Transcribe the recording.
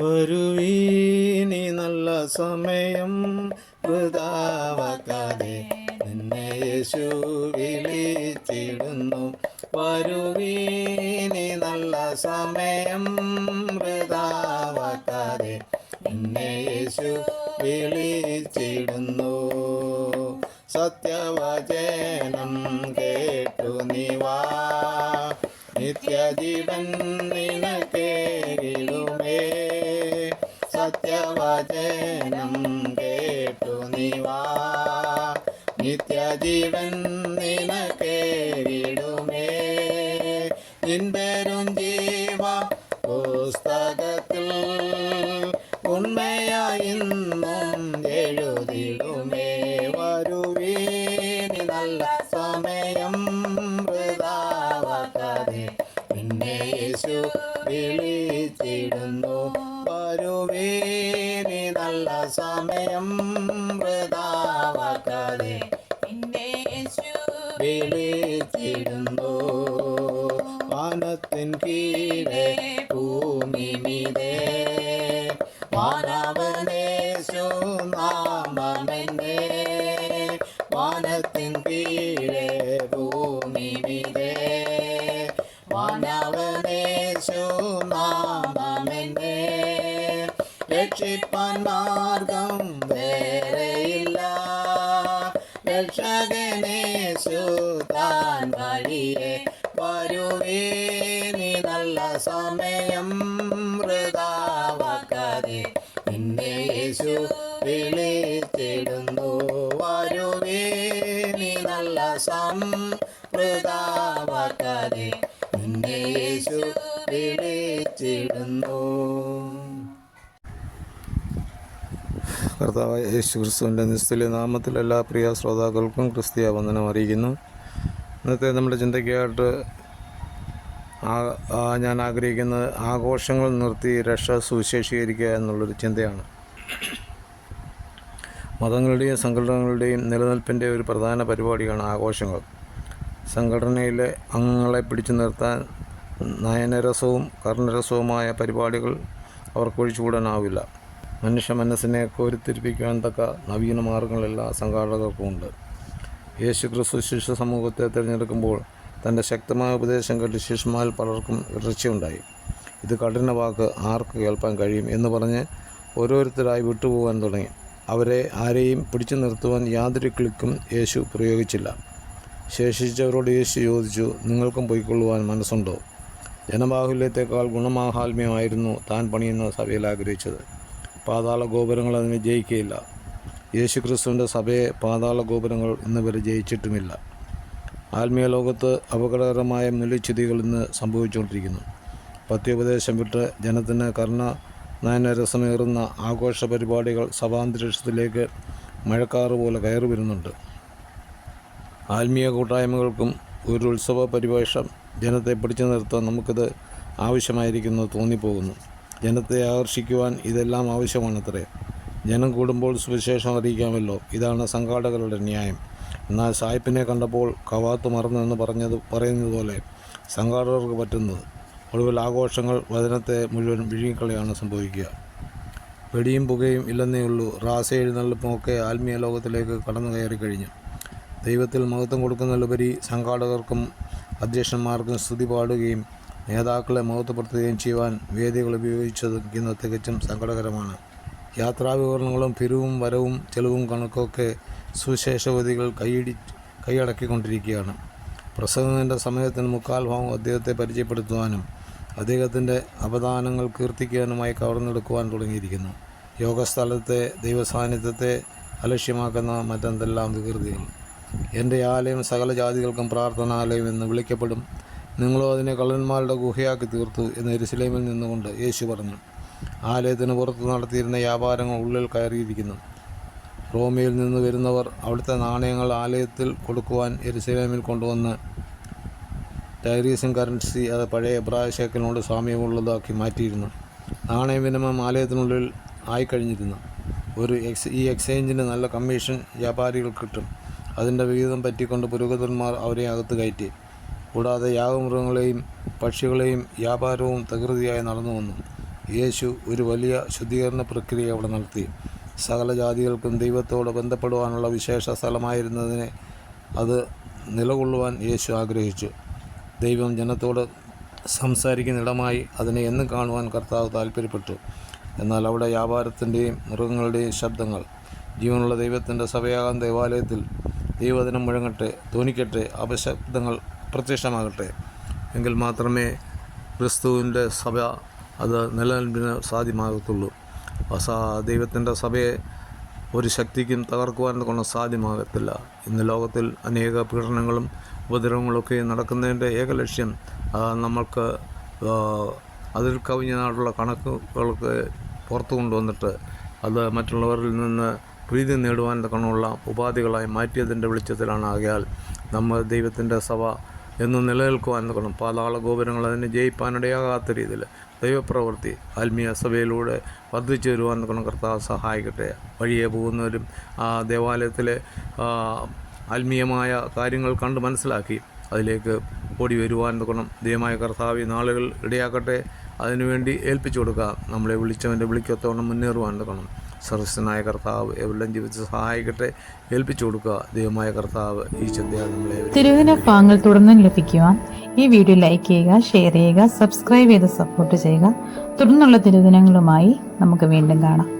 വരുവീനി നല്ല സമയം. വൃതാവക്കാതെ നിന്നെ യേശു വിളിച്ചിടുന്നു. വരുവീനി നല്ല സമയം. വൃതാവക്കാതെ നിന്നെ യേശു വിളിച്ചിടുന്നു. സത്യവചനം കേട്ടു നിവാ നിത്യജീവൻ നിനക്കേകിടുമേ സത്യവചനം കേട്ടു നിവാ നിത്യജീവൻ നല്ല സമയം വൃതാവാക്കാതെ നിന്നെ യേശു വിളിച്ചിടുന്നു വാനത്തിൻ കീഴെ ഭൂമി മീതേ വാനവനേശു നാമമെന്നേ വാനത്തിൻ കീഴെ ഭൂമി മീതേ വാനവനേശു നാമമെന്നേ രക്ഷിപ്പാൻ മാർഗം വേറെയില്ല. രക്ഷകനേശു താൻ വഴിയെ വരുവേനി നല്ല സമയം വൃതാവാക്കാതെ. നിന്നെ യേശു വിളിച്ചിടുന്നു. വരുവേനി നല്ല സം വൃതാവാക്കാതെ. നിന്നെ യേശു വിളിച്ചിടുന്നു. കർത്താവ് യേശു ക്രിസ്തുവിന്റെ നിസ്തുല്യ നാമത്തിൽ എല്ലാ പ്രിയ ശ്രോതാക്കൾക്കും ക്രിസ്തീയ വന്ദനം അറിയിക്കുന്നു. ഇന്നത്തെ നമ്മുടെ ചിന്തയ്ക്കായിട്ട് ഞാൻ ആഗ്രഹിക്കുന്നത് ആഘോഷങ്ങൾ നിർത്തി രക്ഷ സുവിശേഷീകരിക്കുക എന്നുള്ളൊരു ചിന്തയാണ്. മതങ്ങളുടെയും സംഘടനകളുടെയും നിലനിൽപ്പിന്റെ ഒരു പ്രധാന പരിപാടിയാണ് ആഘോഷങ്ങൾ. സംഘടനയിലെ അംഗങ്ങളെ പിടിച്ചു നിർത്താൻ നയനരസവും കർണരസവുമായ പരിപാടികൾ അവർക്ക് ഒഴിച്ചുകൂടാനാവില്ല. മനുഷ്യ മനസ്സിനെ കോരിത്തിരിപ്പിക്കാൻ തക്ക നവീന മാർഗങ്ങളെല്ലാ സംഘാടകർക്കുമുണ്ട്. യേശു ക്രിസ്തു ശിശു സമൂഹത്തെ തിരഞ്ഞെടുക്കുമ്പോൾ തന്റെ ശക്തമായ ഉപദേശം കേട്ട് ശിശുമാൽ പലർക്കും ഇറച്ചിയുണ്ടായി. ഇത് കഠിന വാക്ക് ആർക്ക് കേൾപ്പാൻ കഴിയും എന്ന് പറഞ്ഞ് ഓരോരുത്തരായി വിട്ടുപോകാൻ തുടങ്ങി. അവരെ ആരെയും പിടിച്ചു നിർത്തുവാൻ യാതൊരു ക്ലിക്കും യേശു പ്രയോഗിച്ചില്ല. ശേഷിച്ചവരോട് യേശു ചോദിച്ചു നിങ്ങൾക്കും പൊയ്ക്കൊള്ളുവാൻ മനസ്സുണ്ടോ? ജനബാഹുല്യത്തെക്കാൾ ഗുണമാഹാത്മ്യമായിരുന്നു താൻ പണിയുന്ന സഭയിൽ ആഗ്രഹിച്ചത്. പാതാള ഗോപുരങ്ങൾ അതിനെ ജയിക്കുകയില്ല യേശു ക്രിസ്തുവിന്റെ സഭയെ പാതാള ഗോപുരങ്ങൾ ഇന്ന് വരെ ജയിച്ചിട്ടുമില്ല. ആത്മീയ ലോകത്ത് അപകടകരമായ നിലച്ചുതികൾ ഇന്ന് സംഭവിച്ചുകൊണ്ടിരിക്കുന്നു. പത്യോപദേശം വിട്ട് ജനത്തിന് കർണ നയനരസമേറുന്ന ആഘോഷ പരിപാടികൾ സഭാന്തരീക്ഷത്തിലേക്ക് മഴക്കാറ് പോലെ കയറി വരുന്നുണ്ട്. ആത്മീയ കൂട്ടായ്മകൾക്കും ഒരു ഉത്സവ പരിവേഷം ജനത്തെ പിടിച്ചു നിർത്താൻ നമുക്കിത് ആവശ്യമായിരിക്കുന്നു തോന്നിപ്പോകുന്നു. ജനത്തെ ആകർഷിക്കുവാൻ ഇതെല്ലാം ആവശ്യമാണത്രേ. ജനം കൂടുമ്പോൾ സുവിശേഷം അറിയിക്കാമല്ലോ. ഇതാണ് സംഘാടകരുടെ ന്യായം. എന്നാൽ സായിപ്പിനെ കണ്ടപ്പോൾ കവാത്ത് മറന്നെന്ന് പറഞ്ഞത് പറയുന്നത് പോലെ സംഘാടകർക്ക് പറ്റുന്നത്. ഒടുവിൽ ആഘോഷങ്ങൾ വചനത്തെ മുഴുവൻ വിഴുങ്ങിക്കളയാണ് സംഭവിക്കുക. വെടിയും പുകയും ഇല്ലെന്നേ ഉള്ളൂ. റാസ എഴുന്നള്ളിപ്പുമൊക്കെ ആത്മീയ ലോകത്തിലേക്ക് കടന്നു കയറി കഴിഞ്ഞു. ദൈവത്തിൽ മഹത്വം കൊടുക്കുന്നതിലുപരി സംഘാടകർക്കും അധ്യക്ഷന്മാർക്കും സ്തുതി പാടുകയും നേതാക്കളെ മഹത്വപ്പെടുത്തുകയും ചെയ്യുവാൻ വേദികൾ ഉപയോഗിച്ചത് തികച്ചും സങ്കടകരമാണ്. യാത്രാവിവരണങ്ങളും പിരിവും വരവും ചെലവും കണക്കൊക്കെ സുശേഷവതികൾ കൈയിടി കൈയടക്കിക്കൊണ്ടിരിക്കുകയാണ്. പ്രസംഗത്തിന്റെ സമയത്തിന് മുക്കാൽ ഭാഗം അദ്ദേഹത്തെ പരിചയപ്പെടുത്തുവാനും അദ്ദേഹത്തിന്റെ അവദാനങ്ങൾ കീർത്തിക്കാനുമായി കവർന്നെടുക്കുവാൻ തുടങ്ങിയിരിക്കുന്നു. യോഗസ്ഥലത്തെ ദൈവസാന്നിധ്യത്തെ അലക്ഷ്യമാക്കുന്ന മറ്റെന്തെല്ലാം വികൃതികൾ? എന്റെ ആലയം സകല ജാതികൾക്കും പ്രാർത്ഥനാലയം എന്ന് വിളിക്കപ്പെടും. നിങ്ങളോ അതിനെ കള്ളന്മാരുടെ ഗുഹയാക്കി തീർത്തു എന്ന് എരുസലേമിൽ നിന്നുകൊണ്ട് യേശു പറഞ്ഞു. ആലയത്തിന് പുറത്ത് നടത്തിയിരുന്ന വ്യാപാരങ്ങൾ ഉള്ളിൽ കയറിയിരിക്കുന്നു. റോമയിൽ നിന്ന് വരുന്നവർ അവിടുത്തെ നാണയങ്ങൾ ആലയത്തിൽ കൊടുക്കുവാൻ എരുസലേമിൽ കൊണ്ടുവന്ന് ടൈറീസും കറൻസി അത് പഴയ എബ്രായ ശേഖലിനോട് സാമ്യമുള്ളതാക്കി മാറ്റിയിരുന്നു. നാണയവിനിമയം ആലയത്തിനുള്ളിൽ ആയിക്കഴിഞ്ഞിരുന്നു. ഒരു എക്സ് ഈ എക്സ്ചേഞ്ചിന് നല്ല കമ്മീഷൻ വ്യാപാരികൾ കിട്ടും. അതിന്റെ വിഹിതം പറ്റിക്കൊണ്ട് പുരോഹിതന്മാർ അവരെ അകത്ത് കയറ്റി. കൂടാതെ യാഗമൃഗങ്ങളെയും പക്ഷികളെയും വ്യാപാരവും തകൃതിയായി നടന്നു വന്നു. യേശു ഒരു വലിയ ശുദ്ധീകരണ പ്രക്രിയ അവിടെ നടത്തി. സകല ജാതികൾക്കും ദൈവത്തോട് ബന്ധപ്പെടുവാനുള്ള വിശേഷ സ്ഥലമായിരുന്നതിനെ അത് നിലകൊള്ളുവാൻ യേശു ആഗ്രഹിച്ചു. ദൈവം ജനത്തോട് സംസാരിക്കുന്ന ഇടമായി അതിനെ എന്നും കാണുവാൻ കർത്താവ് താല്പര്യപ്പെട്ടു എന്നാൽ അവിടെ വ്യാപാരത്തിന്റെയും മൃഗങ്ങളുടെയും ശബ്ദങ്ങൾ ജീവനുള്ള ദൈവത്തിന്റെ സഭയാകാൻ ദേവാലയത്തിൽ ദൈവദിനം മുഴങ്ങട്ടെ ധ്വനിക്കട്ടെ അപശബ്ദങ്ങൾ പ്രത്യക്ഷമാകട്ടെ. എങ്കിൽ മാത്രമേ ക്രിസ്തുവിന്റെ സഭ അത് നിലനിൽപ്പിന് സാധ്യമാകത്തുള്ളൂ. ദൈവത്തിന്റെ സഭയെ ഒരു ശക്തിക്കും തകർക്കുവാൻ കൊണ്ട് സാധ്യമാകത്തില്ല. ഇന്ന് ലോകത്തിൽ അനേക പീഡനങ്ങളും ഉപദ്രവങ്ങളൊക്കെ നടക്കുന്നതിന്റെ ഏക ലക്ഷ്യം നമ്മൾക്ക് അതിൽ കവിഞ്ഞ നാടുള്ള കണക്കുകൾക്ക് പുറത്തു കൊണ്ടുവന്നിട്ട് അത് മറ്റുള്ളവരിൽ നിന്ന് പ്രീതി നേടുവാൻ തക്കണമുള്ള ഉപാധികളായി മാറ്റിയതിന്റെ വെളിച്ചത്തിലാണ്. ആകയാൽ നമ്മൾ ദൈവത്തിന്റെ സഭ എന്ന് നിലനിൽക്കുവാൻ തുടങ്ങും പാതാള ഗോപുരങ്ങൾ അതിനെ ജയിപ്പാനിടയാകാത്ത രീതിയിൽ ദൈവപ്രവൃത്തി ആത്മീയ സഭയിലൂടെ വർദ്ധിച്ചു വരുവാൻ തുടങ്ങും കർത്താവ് സഹായിക്കട്ടെ. വഴിയെ പോകുന്നവരും ആ ദേവാലയത്തിലെ ആത്മീയമായ കാര്യങ്ങൾ കണ്ട് മനസ്സിലാക്കി അതിലേക്ക് ഓടി വരുവാൻ തുടങ്ങണം ദൈവമായ കർത്താവ് ഈ നാളുകൾ ഇടയാക്കട്ടെ. അതിനുവേണ്ടി ഏൽപ്പിച്ചു കൊടുക്കുക നമ്മളെ വിളിച്ചവന്റെ വിളിക്കത്തോണം മുന്നേറുവാൻ തക്കണം സർവസ്വനായ കർത്താവ് എവിടെയും ജീവിച്ച് സഹായിക്കട്ടെ. ഏൽപ്പിച്ചു കൊടുക്കുക ദൈവമായ കർത്താവ് ഈ ചിന്തയാൽ നമ്മളെ പാങ്ങൾ ഭാഗങ്ങൾ തുടർന്നും ലഭിക്കുവാൻ ഈ വീഡിയോ ലൈക്ക് ചെയ്യുക ഷെയർ ചെയ്യുക സബ്സ്ക്രൈബ് ചെയ്ത് സപ്പോർട്ട് ചെയ്യുക. തുടർന്നുള്ള തിരുദിനങ്ങളുമായി നമുക്ക് വീണ്ടും കാണാം.